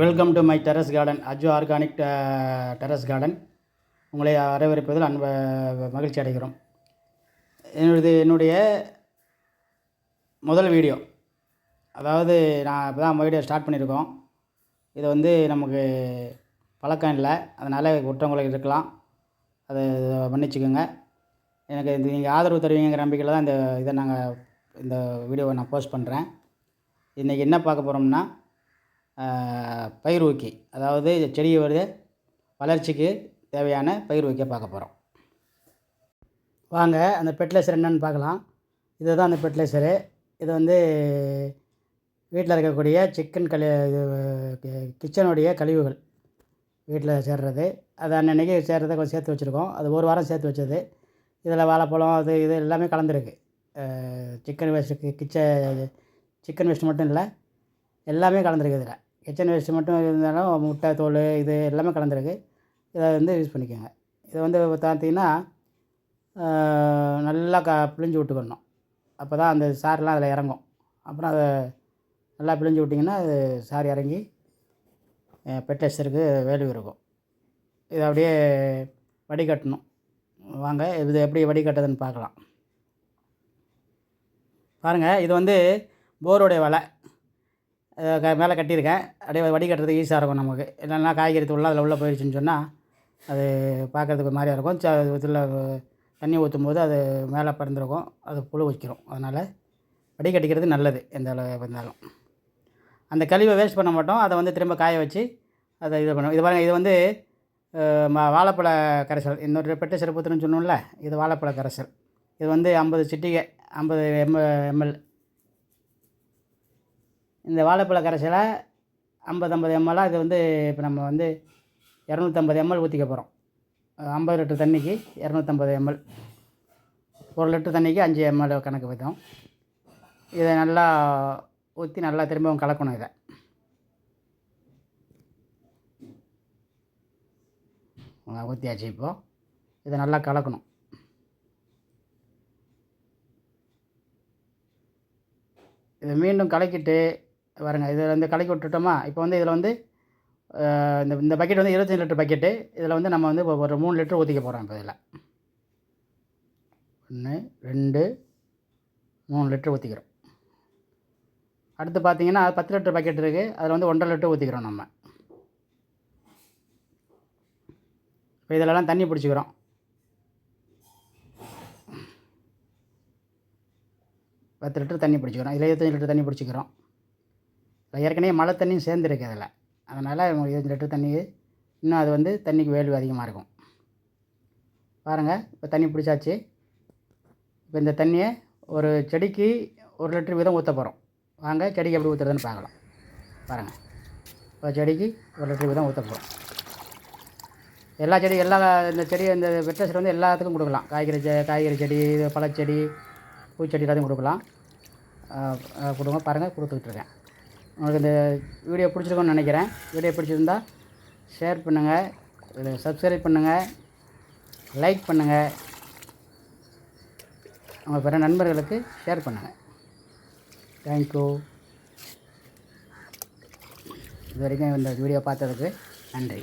Welcome to my terrace garden Aju organic terrace garden உங்களை வரவேற்பதில் அன்ப மகிழ்ச்சி அடைகிறோம். என்னுடைய என்னுடைய முதல் வீடியோ. அதாவது நான் இப்போ தான் வீடியோ ஸ்டார்ட் பண்ணியிருக்கோம். இது வந்து நமக்கு பழக்கம் இல்லை. அதனால் குற்றங்களுக்கு இருக்கலாம். அதை மன்னிச்சுக்கோங்க. எனக்கு இது நீங்கள் ஆதரவு தருவீங்கிற நம்பிக்கையில் தான் இந்த இதை நாங்கள் இந்த வீடியோவை நான் போஸ்ட் பண்ணுறேன் இன்றைக்கி என்ன பார்க்க போகிறோம்னா பயிர் ஊக்கி அதாவது செடியை வருது வளர்ச்சிக்கு தேவையான பயிர் ஊக்கியை பார்க்க போகிறோம் வாங்க அந்த பெட்லைசர் என்னென்னு பார்க்கலாம். இதுதான் அந்த பெட்லைசரு இது வந்து வீட்டில் இருக்கக்கூடிய சிக்கன் கழி இது கிச்சனுடைய கழிவுகள் வீட்டில் சேர்றது. அது அன்னன்னைக்கு சேர்றதை கொஞ்சம் சேர்த்து வச்சுருக்கோம். அது ஒரு வாரம் சேர்த்து வச்சது. இதில் வாழைப்பழம் அது இது எல்லாமே கலந்துருக்கு. சிக்கன் வேஸ்ட்டு கிச்ச சிக்கன் வேஸ்ட் மட்டும் இல்லை எல்லாமே கலந்துருக்கு இதில். கிச்சன் வேஸ்ட்டு மட்டும் இருந்தாலும் முட்டை தோல் இது எல்லாமே கலந்துருக்கு. இதை வந்து யூஸ் பண்ணிக்கோங்க. இதை வந்து பார்த்தீங்கன்னா நல்லா க பிழிஞ்சு விட்டுக்கணும். அப்போ தான் அந்த சாரெலாம் அதில் இறங்கும். அப்புறம் அதை நல்லா பிழிஞ்சு விட்டிங்கன்னா அது சார் இறங்கி பெட்டஸ்டருக்கு வேல்யூ இருக்கும். இதை அப்படியே வடிகட்டணும். வாங்க இது எப்படி வடிகட்டுறதுன்னு பார்க்கலாம். பாருங்கள் இது வந்து போருடைய வலை. மேலே கட்டியிருக்கேன். அப்படியே வடிகட்டுறதுக்கு ஈஸியாக இருக்கும் நமக்கு. இல்லைன்னா காய்கறி தூள்லாம் அதில் உள்ளே போயிடுச்சுன்னு சொன்னால் அது பார்க்குறதுக்கு மாதிரியாக மாதிரியா இருக்கும். ச இதில் தண்ணி ஊற்றும் போது அது மேலே பறந்துருக்கும். அது புழு வைக்கிறோம். அதனால் வடிகட்டிக்கிறது நல்லது. எந்த அளவு இருந்தாலும். அந்த கழிவை வேஸ்ட் பண்ண மாட்டோம். அதை வந்து திரும்ப காய வச்சு அதை இது பண்ணுவோம். இது பாருங்கள் இது வந்து வாழைப்பழ கரைசல். இன்னொரு பெட்டை சிறப்புத்துன்னு சொன்னோம்ல இது வாழைப்பழ கரைசல். இது வந்து ஐம்பது சிட்டிகை ஐம்பது எம் எம்எல் இந்த வாழைப்பழ கரைசலை ஐம்பது ஐம்பது எம்எல்லாக இது வந்து இப்போ நம்ம வந்து இரநூத்தம்பது எம்எல் ஊற்றிக்க போகிறோம் ஐம்பது லிட்டர் தண்ணிக்கு இரநூத்தம்பது எம்எல். ஒரு லிட்டர் தண்ணிக்கு அஞ்சு எம்எல் கணக்கு வைத்தோம் இதை நல்லா ஊற்றி நல்லா திரும்பவும் கலக்கணும் இதை. ஊற்றியாச்சு இப்போது இதை நல்லா கலக்கணும். இதை மீண்டும் கலக்கிட்டு பாருங்க இதில் வந்து கலக்கி விட்டுட்டோமா? இப்போ வந்து இதில் வந்து இந்த இந்த பக்கெட் வந்து இருபத்தஞ்சி லிட்டர் பக்கெட்டு இதில் வந்து நம்ம வந்து ஒரு மூணு லிட்டர் ஊற்றிக்க போகிறோம் இப்போ இதில். ஒன்று ரெண்டு மூணு லிட்டர் ஊற்றிக்கிறோம் அடுத்து பார்த்தீங்கன்னா பத்து லிட்டர் பக்கெட் இருக்குது அதில் வந்து ஒன்றரை லிட்டர் ஊற்றிக்கிறோம் நம்ம. இப்போ இதிலலாம் தண்ணி பிடிச்சிக்கிறோம். பத்து லிட்டர் தண்ணி பிடிச்சிக்கிறோம். இதில் இருபத்தஞ்சி லிட்டர் தண்ணி பிடிச்சிக்கிறோம். ஏற்கனவே மழை தண்ணியும் சேர்ந்துருக்கு அதில் அதனால் இருபத்தஞ்சி லிட்டர் தண்ணி இன்னும் அது வந்து தண்ணிக்கு வேல்யூ அதிகமாக இருக்கும். பாருங்கள் இப்போ தண்ணி பிடிச்சாச்சு. இப்போ இந்த தண்ணியை ஒரு செடிக்கு ஒரு லிட்டர் வீதம் ஊற்ற போகிறோம். வாங்க செடிக்கு எப்படி ஊற்றுறதுன்னு பார்க்கலாம். பாருங்கள் இப்போ செடிக்கு ஒரு லிட்டர் வீதம் ஊற்ற போகிறோம். எல்லா செடி எல்லா இந்த செடி இந்த வெட்டசர் வந்து எல்லாத்துக்கும் கொடுக்கலாம். காய்கறி செ காய்கறி செடி பழச்செடி பூச்செடி எல்லாத்தையும் கொடுக்கலாம். கொடுங்க பாருங்கள் கொடுத்துட்ருக்கேன் உங்களுக்கு இந்த வீடியோ பிடிச்சிருக்கோன்னு நினைக்கிறேன். வீடியோ பிடிச்சிருந்தா ஷேர் பண்ணுங்கள் சப்ஸ்கிரைப் பண்ணுங்கள் லைக் பண்ணுங்கள் உங்கள் பிற நண்பர்களுக்கு ஷேர் பண்ணுங்கள் தேங்க்யூ இது வரைக்கும் இந்த வீடியோ பார்த்ததுக்கு நன்றி.